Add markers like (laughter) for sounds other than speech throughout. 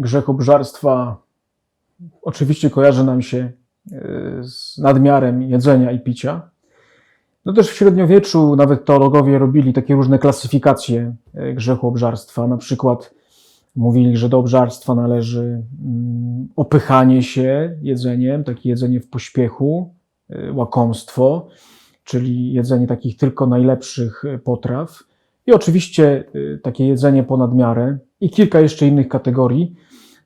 grzech obżarstwa oczywiście kojarzy nam się e, z nadmiarem jedzenia i picia. No też w średniowieczu nawet teologowie robili takie różne klasyfikacje e, grzechu obżarstwa. Na przykład mówili, że do obżarstwa należy mm, opychanie się jedzeniem, takie jedzenie w pośpiechu, e, łakomstwo, czyli jedzenie takich tylko najlepszych potraw. I oczywiście takie jedzenie ponad miarę i kilka jeszcze innych kategorii.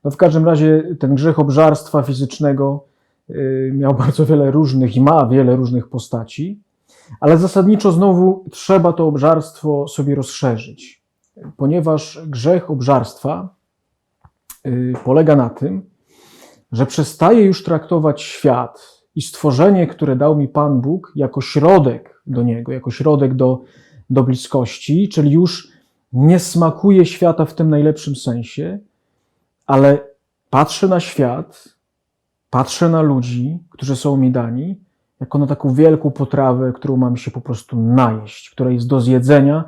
No w każdym razie ten grzech obżarstwa fizycznego miał (laughs) bardzo wiele różnych i ma wiele różnych postaci. Ale zasadniczo znowu trzeba to obżarstwo sobie rozszerzyć, ponieważ grzech obżarstwa y, polega na tym, że przestaje już traktować świat i stworzenie, które dał mi Pan Bóg, jako środek do niego, jako środek do, do bliskości, czyli już nie smakuje świata w tym najlepszym sensie, ale patrzę na świat, patrzę na ludzi, którzy są mi dani jako na taką wielką potrawę, którą mam się po prostu najeść, która jest do zjedzenia,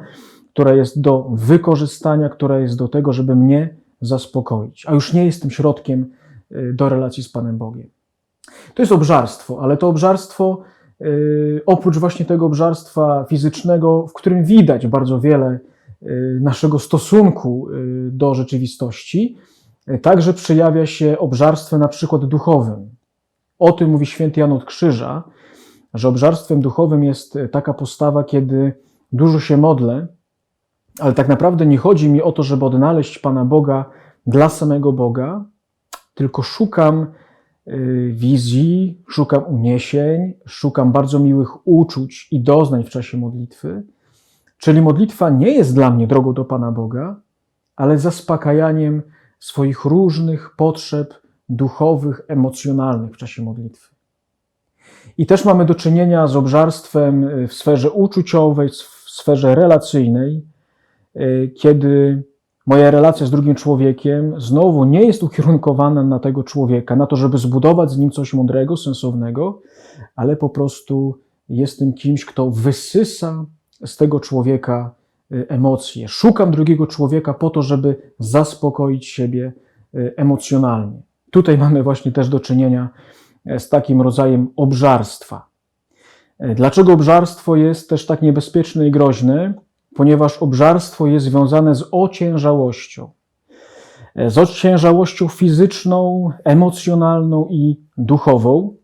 która jest do wykorzystania, która jest do tego, żeby mnie zaspokoić, a już nie jestem środkiem y, do relacji z Panem Bogiem. To jest obżarstwo, ale to obżarstwo, y, oprócz właśnie tego obżarstwa fizycznego, w którym widać bardzo wiele y, naszego stosunku do rzeczywistości, także przejawia się obżarstwem na przykład duchowym. O tym mówi święty Jan od Krzyża, że obżarstwem duchowym jest e, taka postawa, kiedy dużo się modlę, ale tak naprawdę nie chodzi mi o to, żeby odnaleźć Pana Boga dla samego Boga, tylko szukam e, wizji, szukam uniesień, szukam bardzo miłych uczuć i doznań w czasie modlitwy. Czyli modlitwa nie jest dla mnie drogą do Pana Boga, ale zaspokajaniem swoich różnych potrzeb duchowych, emocjonalnych w czasie modlitwy. I też mamy do czynienia z obżarstwem y, w sferze uczuciowej, w sferze relacyjnej, y, kiedy moja relacja z drugim człowiekiem znowu nie jest ukierunkowana na tego człowieka, na to, żeby zbudować z nim coś mądrego, sensownego, ale po prostu jestem kimś, kto wysysa z tego człowieka emocje. Szukam drugiego człowieka po to, żeby zaspokoić siebie emocjonalnie. Tutaj (laughs) mamy właśnie też do czynienia z takim rodzajem obżarstwa. Dlaczego obżarstwo jest też tak niebezpieczne i groźne? Ponieważ obżarstwo jest związane z ociężałością. Z ociężałością fizyczną, emocjonalną i duchową.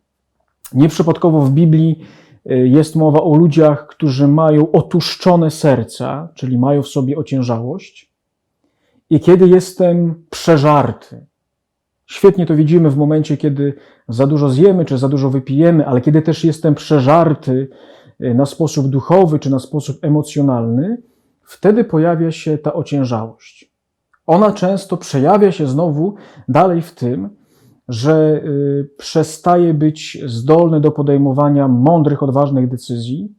Nieprzypadkowo w Biblii e, jest mowa o ludziach, którzy mają otuszczone serca, czyli mają w sobie ociężałość. I kiedy jestem przeżarty, Świetnie to widzimy w momencie, kiedy za dużo zjemy, czy za dużo wypijemy, ale kiedy też jestem przeżarty y, na sposób duchowy, czy na sposób emocjonalny, wtedy pojawia się ta ociężałość. Ona często przejawia się znowu dalej w tym, że y, przestaje być zdolny do podejmowania mądrych, odważnych decyzji,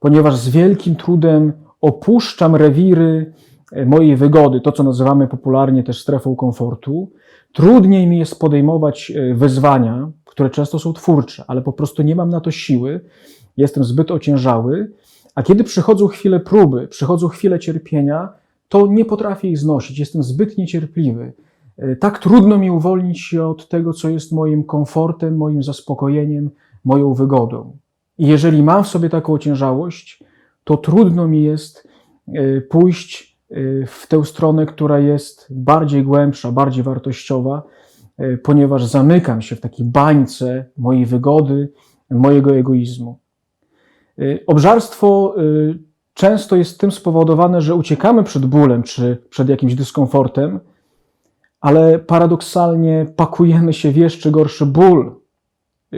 ponieważ z wielkim trudem opuszczam rewiry y, mojej wygody, to co nazywamy popularnie też strefą komfortu, Trudniej mi jest podejmować e, wyzwania, które często są twórcze, ale po prostu nie mam na to siły, jestem zbyt ociężały, a kiedy przychodzą chwile próby, przychodzą chwile cierpienia, to nie potrafię ich znosić, jestem zbyt niecierpliwy. E, tak trudno mi uwolnić się od tego, co jest moim komfortem, moim zaspokojeniem, moją wygodą. I jeżeli mam w sobie taką ociężałość, to trudno mi jest e, pójść Y, w tę stronę, która jest bardziej głębsza, bardziej wartościowa, ponieważ zamykam się w takiej bańce mojej wygody, mojego egoizmu. Obżarstwo często jest tym spowodowane, że uciekamy przed bólem czy przed jakimś dyskomfortem, ale paradoksalnie pakujemy się w jeszcze gorszy ból,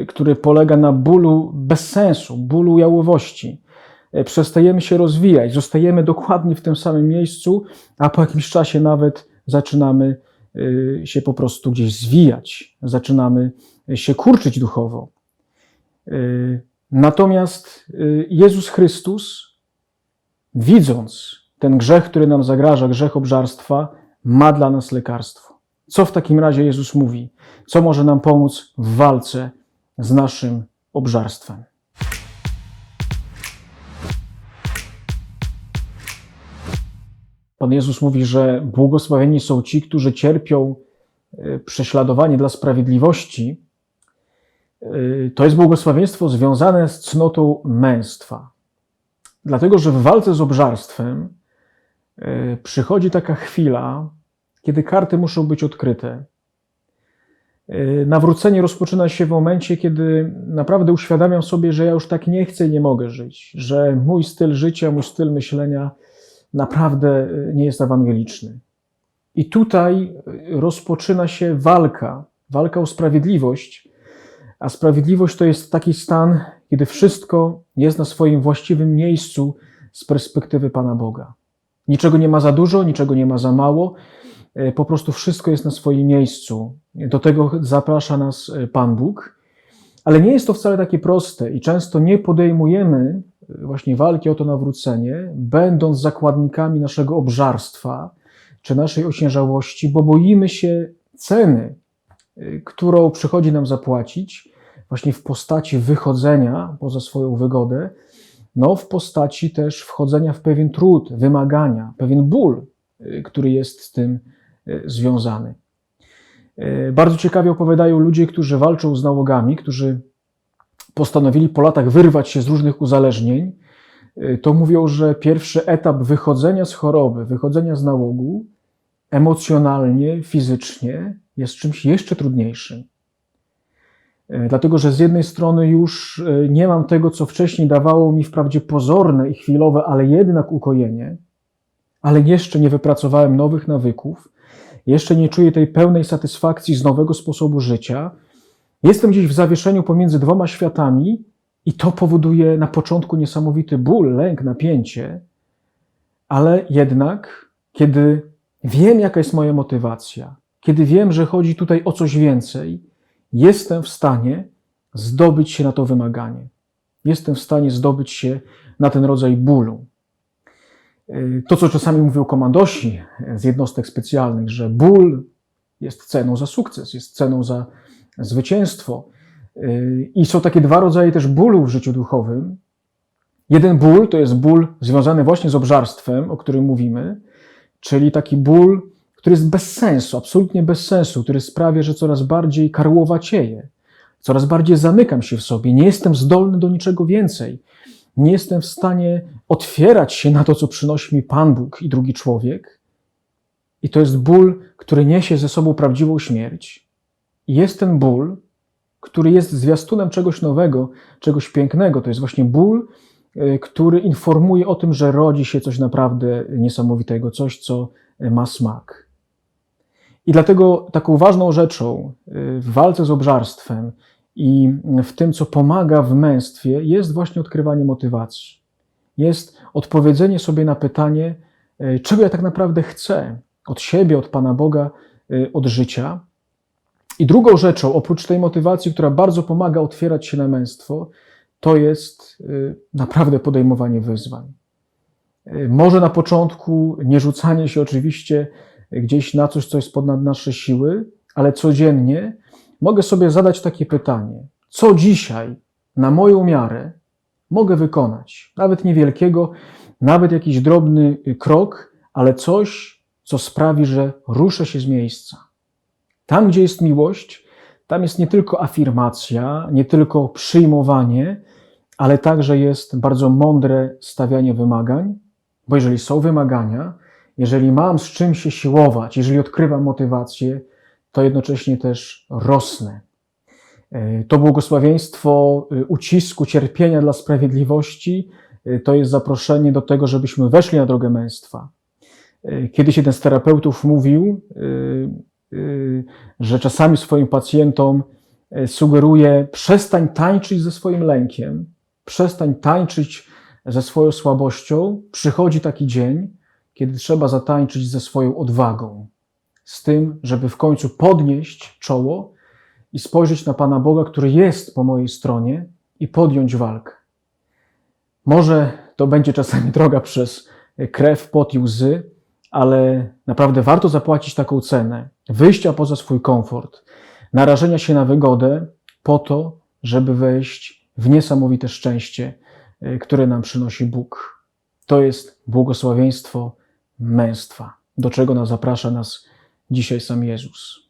który polega na bólu bez sensu, bólu jałowości E, przestajemy się rozwijać, zostajemy dokładnie w tym samym miejscu, a po jakimś czasie nawet zaczynamy e, się po prostu gdzieś zwijać, zaczynamy się kurczyć duchowo. Natomiast Jezus Chrystus, widząc ten grzech, który nam zagraża, grzech obżarstwa, ma dla nas lekarstwo. Co w takim razie Jezus mówi? Co może nam pomóc w walce z naszym obżarstwem? Pan Jezus mówi, że błogosławieni są ci, którzy cierpią y, prześladowanie dla sprawiedliwości, y, to jest błogosławieństwo związane z cnotą męstwa. Dlatego, że w walce z obżarstwem y, przychodzi taka chwila, kiedy karty muszą być odkryte. Y, Nawrócenie rozpoczyna się w momencie, kiedy naprawdę uświadamiam sobie, że ja już tak nie chcę i nie mogę żyć, że mój styl życia, mój styl myślenia naprawdę y, nie jest ewangeliczny. I tutaj y, rozpoczyna się walka, walka o sprawiedliwość, a sprawiedliwość to jest taki stan, kiedy wszystko jest na swoim właściwym miejscu z perspektywy Pana Boga. Niczego nie ma za dużo, niczego nie ma za mało, po prostu wszystko jest na swoim miejscu. Do tego zaprasza nas e, Pan Bóg, ale nie jest to wcale takie proste i często nie podejmujemy e, właśnie walki o to nawrócenie, będąc zakładnikami naszego obżarstwa czy naszej ociężałości, bo boimy się ceny, którą przychodzi nam zapłacić, właśnie w postaci wychodzenia poza swoją wygodę, no w postaci też wchodzenia w pewien trud, wymagania, pewien ból, który jest z tym związany. Y, Bardzo ciekawie opowiadają ludzie, którzy walczą z nałogami, którzy postanowili po latach wyrwać się z różnych uzależnień. Y, To mówią, że pierwszy etap wychodzenia z choroby, wychodzenia z nałogu, emocjonalnie, fizycznie jest czymś jeszcze trudniejszym. E, Dlatego, że z jednej strony już e, nie mam tego, co wcześniej dawało mi wprawdzie pozorne i chwilowe, ale jednak ukojenie, ale jeszcze nie wypracowałem nowych nawyków, jeszcze nie czuję tej pełnej satysfakcji z nowego sposobu życia. Jestem gdzieś w zawieszeniu pomiędzy dwoma światami i to powoduje na początku niesamowity ból, lęk, napięcie, ale jednak, kiedy wiem, jaka jest moja motywacja, kiedy wiem, że chodzi tutaj o coś więcej, jestem w stanie zdobyć się na to wymaganie. Jestem w stanie zdobyć się na ten rodzaj bólu. Yy, To, co czasami mówią komandosi z jednostek specjalnych, że ból jest ceną za sukces, jest ceną za zwycięstwo. Yy, I są takie dwa rodzaje też bólu w życiu duchowym. Jeden ból to jest ból związany właśnie z obżarstwem, o którym mówimy, czyli taki ból, który jest bez sensu, absolutnie bez sensu, który sprawia, że coraz bardziej karłowacieję, coraz bardziej zamykam się w sobie, nie jestem zdolny do niczego więcej, nie jestem w stanie otwierać się na to, co przynosi mi Pan Bóg i drugi człowiek. I to jest ból, który niesie ze sobą prawdziwą śmierć. I jest ten ból, który jest zwiastunem czegoś nowego, czegoś pięknego. To jest właśnie ból, y, który informuje o tym, że rodzi się coś naprawdę niesamowitego, coś, co ma smak. I dlatego taką ważną rzeczą y, w walce z obżarstwem i w tym, co pomaga w męstwie, jest właśnie odkrywanie motywacji. Jest odpowiedzenie sobie na pytanie, y, czego ja tak naprawdę chcę od siebie, od Pana Boga, y, od życia. I drugą rzeczą, oprócz tej motywacji, która bardzo pomaga otwierać się na męstwo, to jest y, naprawdę podejmowanie wyzwań. Może na początku nie rzucanie się oczywiście gdzieś na coś, co jest ponad nasze siły, ale codziennie mogę sobie zadać takie pytanie: co dzisiaj na moją miarę mogę wykonać? Nawet niewielkiego, nawet jakiś drobny y, krok, ale coś, co sprawi, że ruszę się z miejsca. Tam, gdzie jest miłość, tam jest nie tylko afirmacja, nie tylko przyjmowanie, ale także jest bardzo mądre stawianie wymagań, bo jeżeli są wymagania, jeżeli mam z czym się siłować, jeżeli odkrywam motywację, to jednocześnie też rosnę. E, To błogosławieństwo y, ucisku, cierpienia dla sprawiedliwości y, to jest zaproszenie do tego, żebyśmy weszli na drogę męstwa. E, Kiedyś jeden z terapeutów mówił, że czasami swoim pacjentom e, sugeruje: przestań tańczyć ze swoim lękiem, przestań tańczyć ze swoją słabością. Przychodzi taki dzień, kiedy trzeba zatańczyć ze swoją odwagą, z tym, żeby w końcu podnieść czoło i spojrzeć na Pana Boga, który jest po mojej stronie i podjąć walkę. Może to będzie czasami (laughs) droga przez krew, pot i łzy, ale naprawdę warto zapłacić taką cenę wyjścia poza swój komfort, narażenia się na wygodę po to, żeby wejść w niesamowite szczęście, y, które nam przynosi Bóg. To jest błogosławieństwo męstwa, do czego nas zaprasza nas dzisiaj sam Jezus.